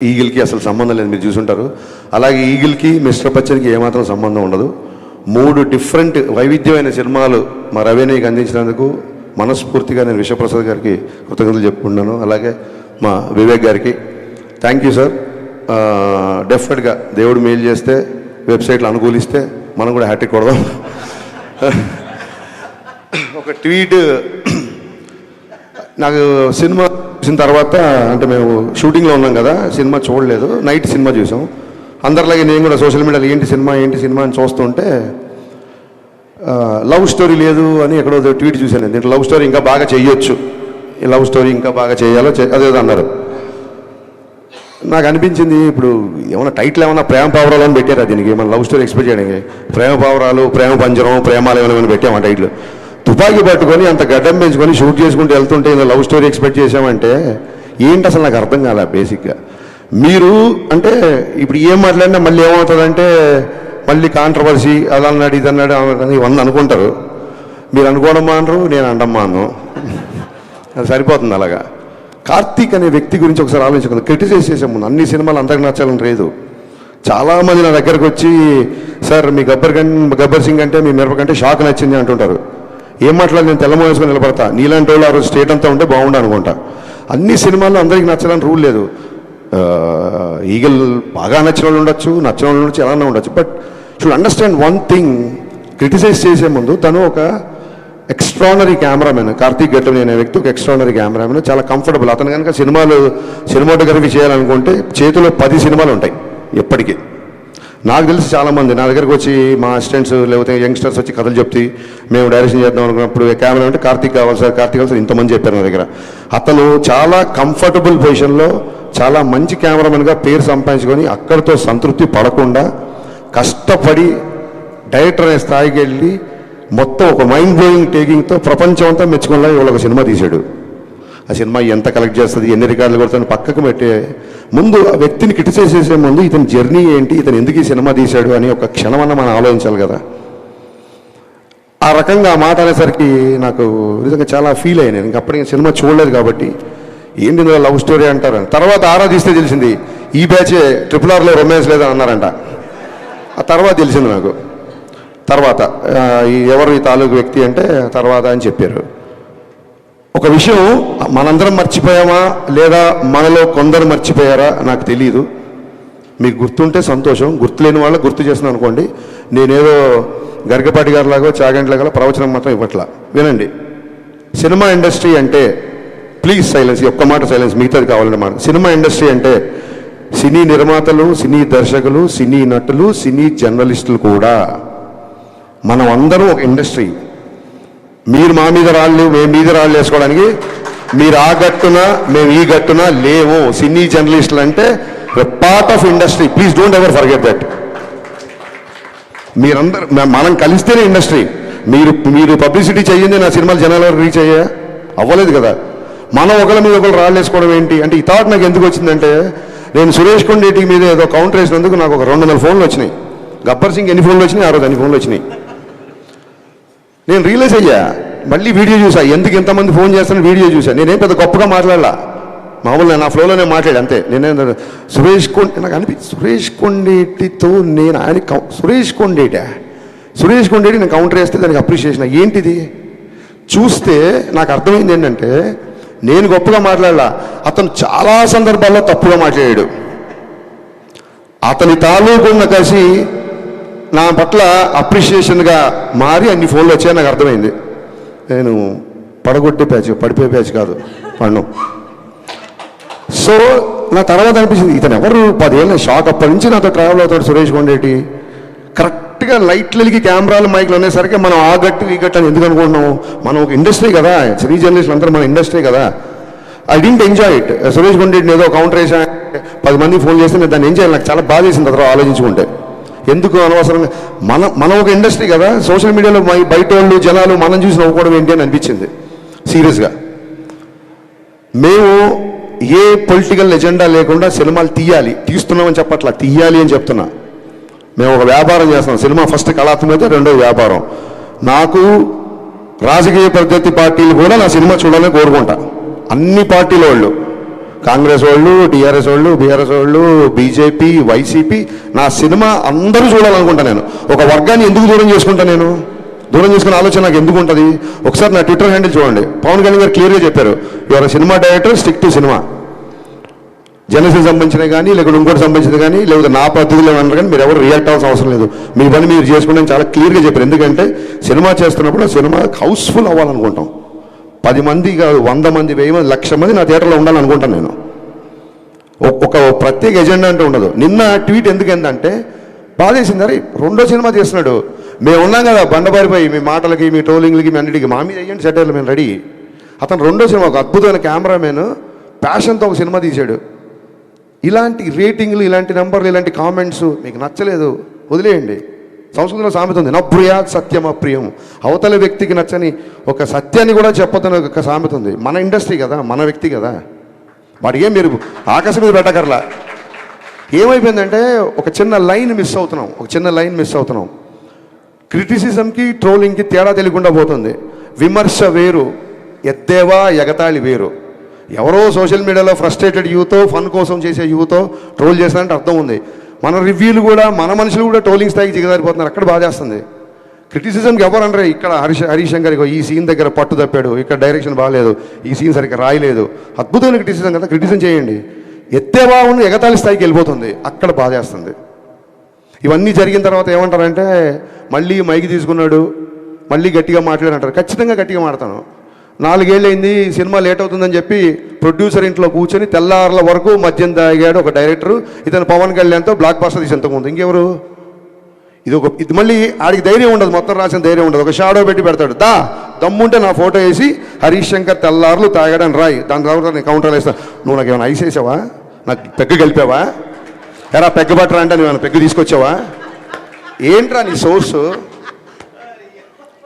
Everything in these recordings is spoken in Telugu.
ఈగిల్కి అసలు సంబంధం లేదు మీరు చూసుంటారు. అలాగే ఈగిల్కి మిస్టర్ బచ్చన్కి ఏమాత్రం సంబంధం ఉండదు. మూడు డిఫరెంట్ వైవిధ్యమైన సినిమాలు మా రవేణికి అందించినందుకు మనస్ఫూర్తిగా నేను విశ్వప్రసాద్ గారికి కృతజ్ఞతలు చెప్పుకున్నాను అలాగే మా వివేక్ గారికి థ్యాంక్ యూ సార్. డెఫినెట్గా దేవుడు మెయిల్ చేస్తే వెబ్సైట్లు అనుకూలిస్తే మనం కూడా హ్యాట్రిక్ కొడదాం. ఒక ట్వీట్ నాకు సినిమా చూసిన తర్వాత అంటే మేము షూటింగ్లో ఉన్నాం కదా సినిమా చూడలేదు. నైట్ సినిమా చూసాం. అందరిలాగే నేను కూడా సోషల్ మీడియాలో ఏంటి సినిమా ఏంటి సినిమా అని చూస్తుంటే లవ్ స్టోరీ లేదు అని ఎక్కడో ట్వీట్ చూశాను దీంట్లో లవ్ స్టోరీ ఇంకా బాగా చేయొచ్చు. ఈ లవ్ స్టోరీ ఇంకా బాగా చేయాలో చే- అదేదో అన్నారు. నాకు అనిపించింది ఇప్పుడు ఏమైనా టైటిల్ ఏమైనా ప్రేమ పావురాలు అని పెట్టారా దీనికి? మన లవ్ స్టోరీ ఎక్స్పెక్ట్ చేయడానికి? ప్రేమ పావురాలు ప్రేమ పంజరం ప్రేమాలు ఏమైనా ఏమైనా పెట్టామా టైటిల్? తుపాకీ పట్టుకొని అంత గడ్డం పెంచుకొని షూట్ చేసుకుంటూ వెళ్తుంటే ఇందులో లవ్ స్టోరీ ఎక్స్పెక్ట్ చేసామంటే ఏంటి అసలు నాకు అర్థం కాలే బేసిక్గా. మీరు అంటే ఇప్పుడు ఏం మాట్లాడినా మళ్ళీ ఏమవుతుందంటే మళ్ళీ కాంట్రవర్సీ అలా అన్నాడు ఇది అన్నాడు ఇవన్నీ అనుకుంటారు. మీరు అనుకోవడం మానరు నేను అండం అది సరిపోతుంది అలాగా. కార్తీక్ అనే వ్యక్తి గురించి ఒకసారి ఆలోచించుకుందాం. క్రిటిసైజ్ చేసే ముందు అన్ని సినిమాలు అందరికి నచ్చాలని లేదు. చాలామంది నా దగ్గరకు వచ్చి సార్ మీ గబ్బర్ గన్ గబ్బర్ సింగ్ అంటే మీ మిరప కంటే షాక్ నచ్చింది అంటుంటారు. ఏం మాట్లాడి నేను తెల్లమోసుకొని నిలబడతా. నీలాంటి వాళ్ళు ఆ రోజు స్టేట్ అంతా ఉంటే బాగుండు అనుకుంటా. అన్ని సినిమాల్లో అందరికీ నచ్చాలని రూల్ లేదు. ఈగల్ బాగా నచ్చిన వాళ్ళు ఉండొచ్చు నచ్చిన వాళ్ళు ఉండొచ్చు ఎలా ఉండొచ్చు. But should understand one thing criticise చేసే ముందు తను ఒక ఎక్స్ట్రానరీ కెమెరామెన్ కార్తీక్ గట్టం అనే వ్యక్తి ఒక ఎక్స్ట్రానరీ కెమెరామెన్ చాలా కంఫర్టబుల్. అతను కనుక సినిమాలు సినిమాటోగ్రఫీ చేయాలనుకుంటే చేతిలో పది సినిమాలు ఉంటాయి ఎప్పటికీ. నాకు తెలిసి చాలామంది నా దగ్గరకు వచ్చి మా అసిస్టెంట్స్ లేకపోతే యంగ్స్టర్స్ వచ్చి కథలు చెప్తే మేము డైరెక్షన్ చేద్దాం అనుకున్నప్పుడు కెమెరా అంటే కార్తీక్ కావాలి సార్ కార్తీక్ కావాలి సార్ ఇంతమంది చెప్పారు నా దగ్గర. అతను చాలా కంఫర్టబుల్ పొజిషన్లో చాలా మంచి కెమెరామెన్గా పేరు సంపాదించుకొని అక్కడితో సంతృప్తి పడకుండా కష్టపడి డైరెక్టర్ అనే స్థాయికి వెళ్ళి మొత్తం ఒక మైండ్ బ్లోయింగ్ టేకింగ్తో ప్రపంచం అంతా మెచ్చుకునేలా ఇవాళ ఒక సినిమా తీశాడు. ఆ సినిమా ఎంత కలెక్ట్ చేస్తుంది ఎన్ని రికార్డులు కొడుతుంది పక్కకు పెట్టే ముందు ఆ వ్యక్తిని క్రిటిసైజ్ చేసే ముందు ఇతని జర్నీ ఏంటి ఇతను ఎందుకు ఈ సినిమా తీశాడు అని ఒక క్షణమన్న మనం ఆలోచించాలి కదా. ఆ రకంగా ఆ మాట అనేసరికి నాకు నిజంగా చాలా ఫీల్ అయ్యాను ఇంకా అప్పటికి సినిమా చూడలేదు కాబట్టి ఏంటి ఇందులో లవ్ స్టోరీ అంటారు తర్వాత ఆరాధిస్తే తెలిసింది ఈ బ్యాచే ట్రిపుల్ ఆర్లో రొమాన్స్ లేదని అన్నారంట. ఆ తర్వాత తెలిసింది నాకు. తర్వాత ఎవరు ఈ తాలూకు వ్యక్తి అంటే తర్వాత అని చెప్పారు. ఒక విషయం మనందరం మర్చిపోయామా? లేదా మనలో కొందరు మర్చిపోయారా? నాకు తెలియదు మీకు గుర్తుంటే సంతోషం. గుర్తులేని వాళ్ళు గుర్తు చేస్తున్నాను అనుకోండి. నేనేదో గరికపాటి గారిలాగో లాగా గల ప్రవచనం మాత్రం ఇవ్వట్లా. వినండి. సినిమా ఇండస్ట్రీ అంటే ప్లీజ్ సైలెన్స్ ఒక్క మాట సైలెన్స్ మిగతాది కావాలంటే మాట. సినిమా ఇండస్ట్రీ అంటే సినీ నిర్మాతలు సినీ దర్శకులు సినీ నటులు సినీ జర్నలిస్టులు కూడా మనం అందరం ఒక ఇండస్ట్రీ. మీరు మా మీద రాళ్ళు మేము మీద రాళ్ళు వేసుకోవడానికి మీరు ఆ గట్టున మేము ఈ గట్టున లేవు. సినీ జర్నలిస్టులు అంటే part of industry please don't ever forget that మీరందరూ మనం కలిస్తేనే ఇండస్ట్రీ మీరు మీరు పబ్లిసిటీ చేయండి నా సినిమాలు జనాల వరకు రీచ్ అయ్యా? అవ్వలేదు కదా. మనం ఒకళ్ళ మీద ఒకరు రాళ్ళు వేసుకోవడం ఏంటి? అంటే ఈ థాట్ నాకు ఎందుకు వచ్చిందంటే నేను సురేష్ కొండేటి మీద ఏదో కౌంటర్ వేసినందుకు నాకు ఒక రెండు వందల ఫోన్లు వచ్చినాయి. గబ్బర్ సింగ్ ఎన్ని ఫోన్లు వచ్చినాయి? ఆ రోజు అన్ని ఫోన్లు వచ్చినాయి. నేను రియలైజ్ అయ్యా మళ్ళీ వీడియో చూసా. ఎందుకు ఇంతమంది ఫోన్ చేస్తాను వీడియో చూసా. నేనేం పెద్ద గొప్పగా మాట్లాడలా? మామూలుగా నా ఫ్లోలోనే మాట్లాడి? అంతే. నేనే సురేష్ కొండ నాకు అనిపి సురేష్ కొండేటితో నేను ఆయన సురేష్ కొండేటా? సురేష్ కొండేటి నేను కౌంటర్ వేస్తే దానికి అప్రిషియేషన్ ఏంటిది? చూస్తే నాకు అర్థమైంది ఏంటంటే నేను గొప్పగా మాట్లాడలా. అతను చాలా సందర్భాల్లో తప్పుగా మాట్లాడాడు. అతని తాలూకున్న కసి నా పట్ల అప్రిషియేషన్గా మారి అన్ని ఫోన్లు వచ్చాయని నాకు అర్థమైంది. నేను పడగొట్టే ప్యాచ్ పడిపోయే ప్యాచ్ కాదు పండు. సో నా తర్వాత అనిపించింది ఇతను ఎవరు? పదేళ్ళ షాక్. అప్పటి నుంచి నాతో ట్రావెల్ అవుతాడు సురేష్ కొండేటి కరెక్ట్గా లైట్లకి కెమెరాలు మైక్లు అనేసరికి మనం ఆ గట్టు ఈ గట్టు అని ఎందుకు అనుకుంటున్నాం మనం ఒక ఇండస్ట్రీ కదా శ్రీ జర్నలిస్టులు అందరూ మన ఇండస్ట్రీ కదా. I didn't enjoy it. Suresh కొండేటిని ఏదో కౌంటర్ వేసా పది మంది ఫోన్ చేస్తే నేను దాన్ని ఎంజాయ్ నాకు చాలా బాధ చేసింది తర్వాత ఆలోచించుకుంటే. ఎందుకు అనవసరంగా? మన మనం ఒక ఇండస్ట్రీ కదా. సోషల్ మీడియాలో బయట వాళ్ళు జనాలు మనం చూసి నవ్వుకోవడం ఏంటి అని అనిపించింది. సీరియస్గా. మేము ఏ పొలిటికల్ ఎజెండా లేకుండా సినిమాలు తీయాలి. తీస్తున్నామని చెప్పట్లా. తీయాలి అని చెప్తున్నా. మేము ఒక వ్యాపారం చేస్తున్నాం. సినిమా ఫస్ట్ కళాత్మకత రెండో వ్యాపారం. నాకు రాజకీయ పద్ధతి పార్టీలు కూడా నా సినిమా చూడాలని కోరుకుంటా. అన్ని పార్టీల వాళ్ళు కాంగ్రెస్ వాళ్ళు టీఆర్ఎస్ వాళ్ళు బీఆర్ఎస్ వాళ్ళు బీజేపీ వైసీపీ నా సినిమా అందరూ చూడాలనుకుంటా నేను. ఒక వర్గాన్ని ఎందుకు దూరం చేసుకుంటా నేను? దూరం చేసుకునే ఆలోచన నాకు ఎందుకు ఉంటుంది? ఒకసారి నా ట్విట్టర్ హ్యాండిల్ చూడండి. పవన్ కళ్యాణ్ గారు క్లియర్గా చెప్పారు. Your cinema director stick to cinema Janasena సంబంధించినవి కానీ లేకపోతే ఇంకోటి సంబంధించినది కానీ లేకపోతే నా పద్ధతిలో అన్నారు కానీ మీరు ఎవరు రియాక్ట్ అవ్వాల్సిన అవసరం లేదు. మీ పని మీరు చేసుకుంటే చాలా క్లియర్గా చెప్పారు ఎందుకంటే సినిమా చేస్తున్నప్పుడు సినిమా హౌస్ఫుల్ అవ్వాలనుకుంటాం. పది మంది కాదు వంద మంది వెయ్యి మంది లక్ష మంది నా థియేటర్లో ఉండాలనుకుంటాను నేను. ఒ- ఒక ప్రత్యేక ఎజెండా అంటే ఉండదు. నిన్న ట్వీట్ ఎందుకు ఏంటంటే బాధేసింది అరే రెండో సినిమా చేస్తున్నాడు మేము ఉన్నాం కదా బండబారిపోయి మీ మాటలకి మీ ట్రోలింగ్లకి మీ అన్నిటికీ. మా మీద అయ్యండి సెటర్లు మేము రెడీ. అతను రెండో సినిమా ఒక అద్భుతమైన కెమెరామెన్ ప్యాషన్తో ఒక సినిమా తీశాడు. ఇలాంటి రేటింగ్లు ఇలాంటి నెంబర్లు ఇలాంటి కామెంట్స్ మీకు నచ్చలేదు వదిలేయండి. సంస్కృతంలో సామెత ఉంది. నా సత్యం అప్రియం అవతల వ్యక్తికి నచ్చని ఒక సత్యాన్ని కూడా చెప్పొద్దని ఒక సామెత ఉంది. మన ఇండస్ట్రీ కదా మన వ్యక్తి కదా. వాడు ఏం మీరు ఆకాశం మీద పెట్టకర్లా? ఏమైపోయిందంటే ఒక చిన్న లైన్ మిస్ అవుతున్నాం. ఒక చిన్న లైన్ మిస్ అవుతున్నాం. క్రిటిసిజంకి ట్రోలింగ్కి తేడా తెలియకుండా పోతుంది. విమర్శ వేరు ఎద్దేవా ఎగతాళి వేరు. ఎవరో సోషల్ మీడియాలో ఫ్రస్ట్రేటెడ్ యూతో ఫన్ కోసం చేసే యూతో ట్రోల్ చేస్తారంటే అర్థం ఉంది. మన రివ్యూలు కూడా మన మనుషులు కూడా ట్రోలింగ్ స్థాయికి దిగదారిపోతున్నారు అక్కడ బాధ చేస్తుంది. క్రిటిసిజంకి ఎవరు ఇక్కడ హరీష్ హరీష్ శంకర్ ఈ సీన్ దగ్గర పట్టు తప్పాడు. ఇక్కడ డైరెక్షన్ బాగాలేదు. ఈ సీన్ సరిగ్గా రాయలేదు. అద్భుతమైన క్రిటిసిజం కదా. క్రిటిసిజం చేయండి. ఎత్తే ఉన్న ఎగతాళి స్థాయికి వెళ్ళిపోతుంది. అక్కడ బాధ చేస్తుంది. ఇవన్నీ జరిగిన తర్వాత ఏమంటారంటే మళ్ళీ మైకి తీసుకున్నాడు. మళ్ళీ గట్టిగా మాట్లాడంటారు. ఖచ్చితంగా గట్టిగా మాడతాను నాలుగేళ్ళు అయింది సినిమా లేట్ అవుతుందని చెప్పి ప్రొడ్యూసర్ ఇంట్లో కూర్చొని తెల్లారుల వరకు మద్యం తాగాడు ఒక డైరెక్టర్. ఇతను పవన్ కళ్యాణ్తో బ్లాక్ బాస్టర్ తీసి ఎంతకుముందు ఇంకెవరు? ఇది ఒక ఇది మళ్ళీ ఆడికి ధైర్యం ఉండదు మొత్తం రాసిన ధైర్యం ఉండదు. ఒక షాడో పెట్టి పెడతాడు. దా దమ్ముంటే నా ఫోటో వేసి హరీష్ శంకర్ తెల్లారులు తాగాడని రాయి. దాని తర్వాత నేను కౌంటర్ వేస్తాను నువ్వు నాకు ఏమైనా ఐస్ వేసావా? నాకు పెగ్గు కలిపావా? ఎరా పెగ్గు పట్టరా అంటే నువ్వు ఏమైనా పెగ్గు తీసుకొచ్చావా? ఏంట్రా నీ సోర్స్?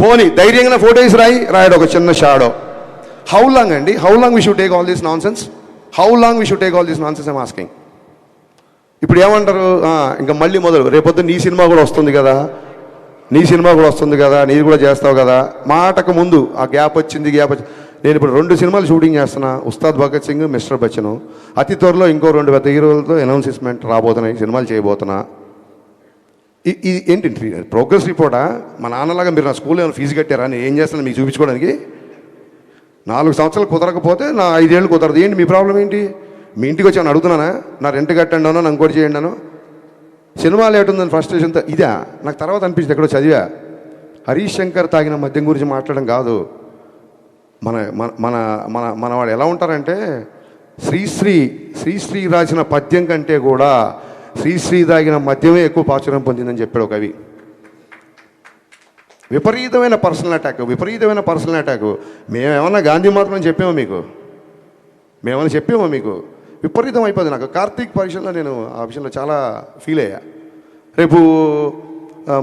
పోనీ ధైర్యంగా ఫోటో వేసి రాయి. రాయడు ఒక చిన్న షాడో. హౌ లాంగ్ అండి how long we should take all this nonsense how long we should take all this nonsense I'm asking ఇప్పుడు ఏమంటారు? ఇంకా మళ్ళీ మొదలు. రేపొద్దు నీ సినిమా కూడా వస్తుంది కదా? నీ సినిమా కూడా వస్తుంది కదా? నీది కూడా చేస్తావు కదా? మాటకు ముందు ఆ గ్యాప్ వచ్చింది గ్యాప్ వచ్చింది నేను ఇప్పుడు రెండు సినిమాలు షూటింగ్ చేస్తున్నా. ఉస్తాద్ భగత్ సింగ్ మిస్టర్ బచ్చన్. అతి త్వరలో ఇంకో రెండు పెద్ద హీరోలతో అనౌన్స్మెంట్ రాబోతున్నాయి సినిమాలు చేయబోతున్నా. ఇది ఏంటి? ప్రోగ్రెస్ రిపోర్టా? మా నాన్నలాగా మీరు నా స్కూల్లో ఏమైనా ఫీజు కట్టారా? నేను ఏం చేస్తాను మీకు చూపించుకోవడానికి? నాలుగు సంవత్సరాలు కుదరకపోతే నా ఐదేళ్ళు కుదరదు. ఏంటి మీ ప్రాబ్లం ఏంటి? మీ ఇంటికి వచ్చి ఏమైనా అడుగుతున్నానా? నా రెంట్ కట్టండి అనో నా ఇంకోటి చేయండి అనో సినిమా లేట్ ఉందని ఫ్రస్ట్రేషన్తో ఇదా? నాకు తర్వాత అనిపించింది ఎక్కడో చదివా. హరీష్ శంకర్ తాగిన మద్యం గురించి మాట్లాడడం కాదు. మన మన మన మన మనవాడు ఎలా ఉంటారంటే శ్రీశ్రీ శ్రీశ్రీ రాసిన పద్యం కంటే కూడా శ్రీశ్రీ తాగిన మద్యమే ఎక్కువ ప్రాచుర్యం పొందిందని చెప్పాడు కవి. విపరీతమైన పర్సనల్ అటాక్ విపరీతమైన పర్సనల్ అటాక్. మేమేమన్నా గాంధీ మాత్రం చెప్పామా మీకు? మేమన్నా చెప్పామా మీకు? విపరీతం అయిపోయింది నాకు. కార్తీక్ పరీక్షలో నేను ఆ విషయంలో చాలా ఫీల్ అయ్యా. రేపు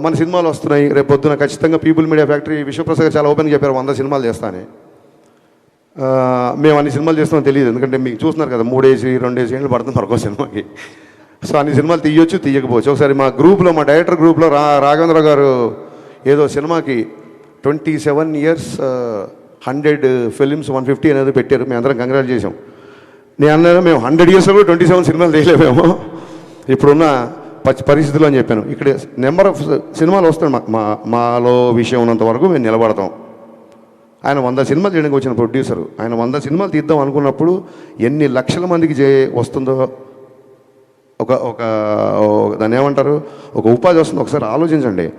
మన సినిమాలు వస్తున్నాయి. రేపు పొద్దున ఖచ్చితంగా పీపుల్ మీడియా ఫ్యాక్టరీ విశ్వప్రసాద్ గారు చాలా ఓపెన్గా చెప్పారు వంద సినిమాలు చేస్తానని మేము అన్ని సినిమాలు చేస్తామో తెలియదు. ఎందుకంటే మీకు చూస్తున్నారు కదా మూడేసి రెండేసి ఏళ్ళు పడుతుంది మరొక సినిమాకి. సో అన్ని సినిమాలు తీయొచ్చు తీయకపోవచ్చు. ఒకసారి మా గ్రూప్లో మా డైరెక్టర్ గ్రూప్లో రా రాఘవేంద్ర గారు ఏదో సినిమాకి twenty seven years hundred films one fifty అనేది పెట్టారు. మేము అందరం కంగ్రాట్ చేసాం నేను అన్నాను మేము హండ్రెడ్ ఇయర్స్లో కూడా ట్వంటీ సెవెన్ సినిమాలు తీయలేమేమో. ఇప్పుడున్న పచ్చి పరిస్థితులు అని చెప్పాను. ఇక్కడ నెంబర్ ఆఫ్ సినిమాలు వస్తాయి మా- మా మాలో విషయం ఉన్నంత వరకు మేము నిలబడతాం. ఆయన వంద సినిమాలు చేయడానికి వచ్చిన ప్రొడ్యూసరు ఆయన వంద సినిమాలు తీద్దాం అనుకున్నప్పుడు ఎన్ని లక్షల మందికి చే వస్తుందో ఒక ఒక ఒక- దాన్ని ఏమంటారు? ఒక ఉపాధి వస్తుంది. ఒకసారి ఆలోచించండి.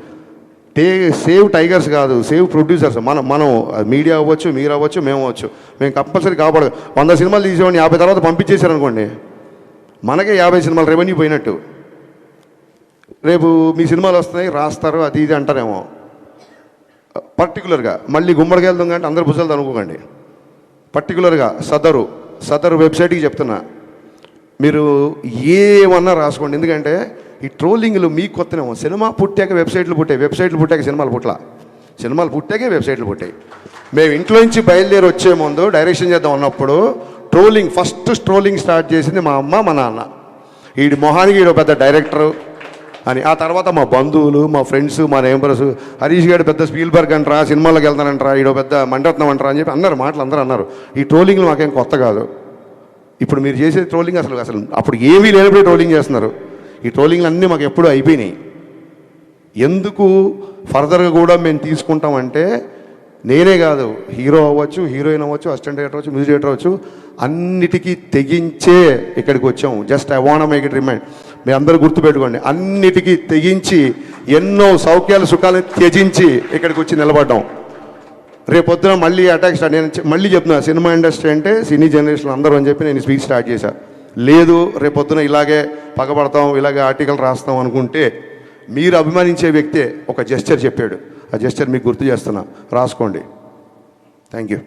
టే సేవ్ టైగర్స్ కాదు సేవ్ ప్రొడ్యూసర్స్. మనం మనం మీడియా అవ్వచ్చు మీరు అవ్వచ్చు మేము అవ్వచ్చు. మేము కంపల్సరీ కాపాడు. వంద సినిమాలు తీసేవాడిని యాభై తర్వాత పంపించేశారు అనుకోండి మనకే యాభై సినిమాలు రెవెన్యూ పోయినట్టు. రేపు మీ సినిమాలు వస్తున్నాయి రాస్తారు అది ఇది అంటారేమో. పర్టికులర్గా మళ్ళీ గుమ్మడికి వెళ్దాం అంటే అందరు భుజాలు అనుకోకండి. పర్టికులర్గా సదరు సదరు వెబ్సైట్కి చెప్తున్నా. మీరు ఏమన్నా రాసుకోండి. ఎందుకంటే ఈ ట్రోలింగ్లు మీకు కొత్తనేమో. సినిమా పుట్టాక వెబ్సైట్లు పుట్టాయి. వెబ్సైట్లు పుట్టాక సినిమాలు పుట్ల సినిమాలు పుట్టాకే వెబ్సైట్లు పుట్టాయి. మేము ఇంట్లో నుంచి బయలుదేరి వచ్చే ముందు డైరెక్షన్ చేద్దాం అన్నప్పుడు ట్రోలింగ్ ఫస్ట్ ట్రోలింగ్ స్టార్ట్ చేసింది మా అమ్మ మా నాన్న. వీడి మొహానికి వీడు పెద్ద డైరెక్టరు అని. ఆ తర్వాత మా బంధువులు మా ఫ్రెండ్స్ మా నేబర్స్ హరీష్ గారు పెద్ద స్పీల్బర్గ్ అంటారా సినిమాలకు వెళ్తానంటారా ఈడో పెద్ద మండరత్నం అంటారా అని చెప్పి అన్నారు మాటలు అందరూ అన్నారు. ఈ ట్రోలింగ్లు మాకేం కొత్త కాదు. ఇప్పుడు మీరు చేసే ట్రోలింగ్ అసలు అసలు అప్పుడు ఏమీ లేనప్పుడే ట్రోలింగ్ చేస్తున్నారు. ఈ ట్రోలింగ్లు అన్నీ మాకు ఎప్పుడూ అయిపోయినాయి. ఎందుకు ఫర్దర్గా కూడా మేము తీసుకుంటామంటే నేనే కాదు హీరో అవ్వచ్చు హీరోయిన్ అవ్వచ్చు అసిస్టెంట్ డైరెక్టర్ అవ్వచ్చు మ్యూజిక్ డైరెక్టర్ అవ్వచ్చు అన్నిటికీ తెగించే ఇక్కడికి వచ్చాము. Just I want make it remind. మీ అందరూ గుర్తుపెట్టుకోండి అన్నిటికీ తెగించి ఎన్నో సౌఖ్యాలు సుఖాలు త్యజించి ఇక్కడికి వచ్చి నిలబడ్డాం. రేపొద్దున మళ్ళీ అటాక్ స్టార్ట్ నేను మళ్ళీ చెప్తున్నా సినిమా ఇండస్ట్రీ అంటే సినీ జనరేషన్ అందరూ అని చెప్పి నేను స్పీచ్ స్టార్ట్ చేశాను లేదు రేపొద్దున ఇలాగే పగబడతాం ఇలాగే ఆర్టికల్ రాస్తాం అనుకుంటే మీరు అభిమానించే వ్యక్తే ఒక జెస్చర్ చెప్పాడు. ఆ జెస్చర్ మీకు గుర్తు చేస్తున్నా. రాసుకోండి. Thank you